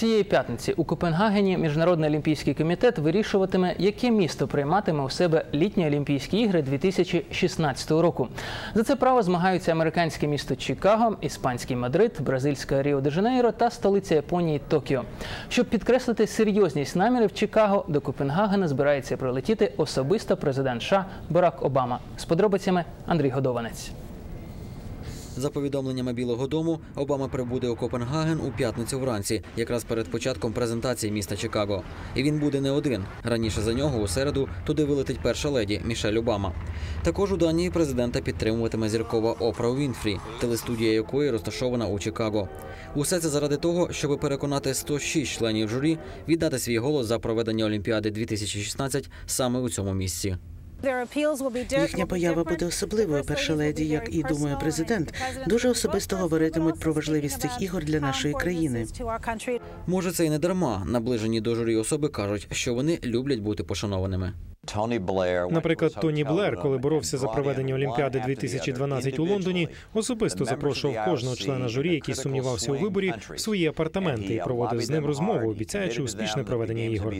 Цієї п'ятниці у Копенгагені Міжнародний олімпійський комітет вирішуватиме, яке місто прийматиме у себе літні Олімпійські ігри 2016 року. За це право змагаються американське місто Чикаго, іспанський Мадрид, бразильська Ріо де Жанейро та столиця Японії Токіо. Щоб підкреслити серйозність намірів Чикаго, до Копенгагена збирається прилетіти особисто президент США Барак Обама. З подробицями Андрій Годованець. За повідомленнями Білого Дому, Обама прибуде у Копенгаген у п'ятницю вранці, якраз перед початком презентації міста Чикаго. І він буде не один. Раніше за нього у середу туди вилетить перша леді Мішель Обама. Також у Данії президента підтримуватиме зіркова Опра Вінфрі, телестудія якої розташована у Чикаго. Усе це заради того, щоб переконати 106 членів журі віддати свій голос за проведення Олімпіади 2016 саме у цьому місці. Їхня поява буде особливою. Перша леді, як і думає президент, дуже особисто говоритимуть про важливість цих ігор для нашої країни. Може, це й не дарма. Наближені до журі особи кажуть, що вони люблять бути пошанованими. Наприклад, Тоні Блер, коли боровся за проведення Олімпіади 2012 у Лондоні, особисто запрошував кожного члена журі, який сумнівався у виборі, в свої апартаменти і проводив з ним розмову, обіцяючи успішне проведення ігор.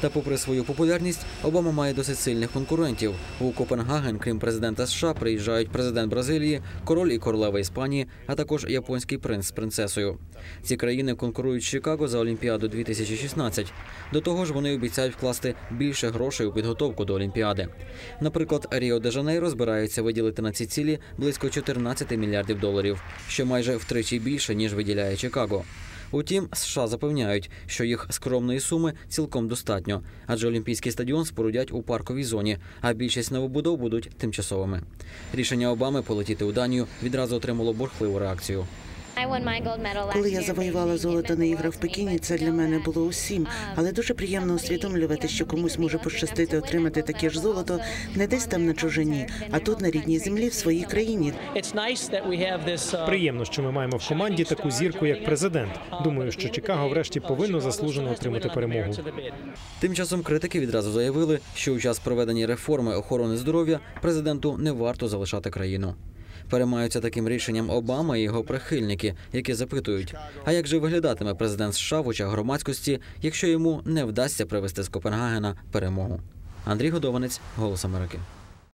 Та, попри свою популярність, Обама має досить сильних конкурентів. У Копенгаген, крім президента США, приїжджають президент Бразилії, король і королева Іспанії, а також японський принц з принцесою. Ці країни конкурують з Чикаго за Олімпіаду 2016. До того ж, вони обіцяють вкласти більше грошей у підготовку до Олімпіади. Наприклад, Ріо де Жанейро збирається виділити на ці цілі близько 14 мільярдів доларів, що майже втричі більше ніж виділяє Чикаго. Утім, США запевняють, що їх скромної суми цілком достатньо, адже Олімпійський стадіон спорудять у парковій зоні, а більшість новобудов будуть тимчасовими. Рішення Обами полетіти у Данію відразу отримало бурхливу реакцію. Коли я завоювала золото на іграх в Пекіні, це для мене було усім. Але дуже приємно усвідомлювати, що комусь може пощастити отримати таке ж золото не десь там на чужині, а тут на рідній землі в своїй країні. Приємно, що ми маємо в команді таку зірку, як президент. Думаю, що Чикаго врешті повинно заслужено отримати перемогу. Тим часом критики відразу заявили, що у час проведення реформи охорони здоров'я президенту не варто залишати країну. Переймаються таким рішенням Обама і його прихильники, які запитують: а як же виглядатиме президент США в очах громадськості, якщо йому не вдасться привести з Копенгагена перемогу? Андрій Годованець, Голос Америки.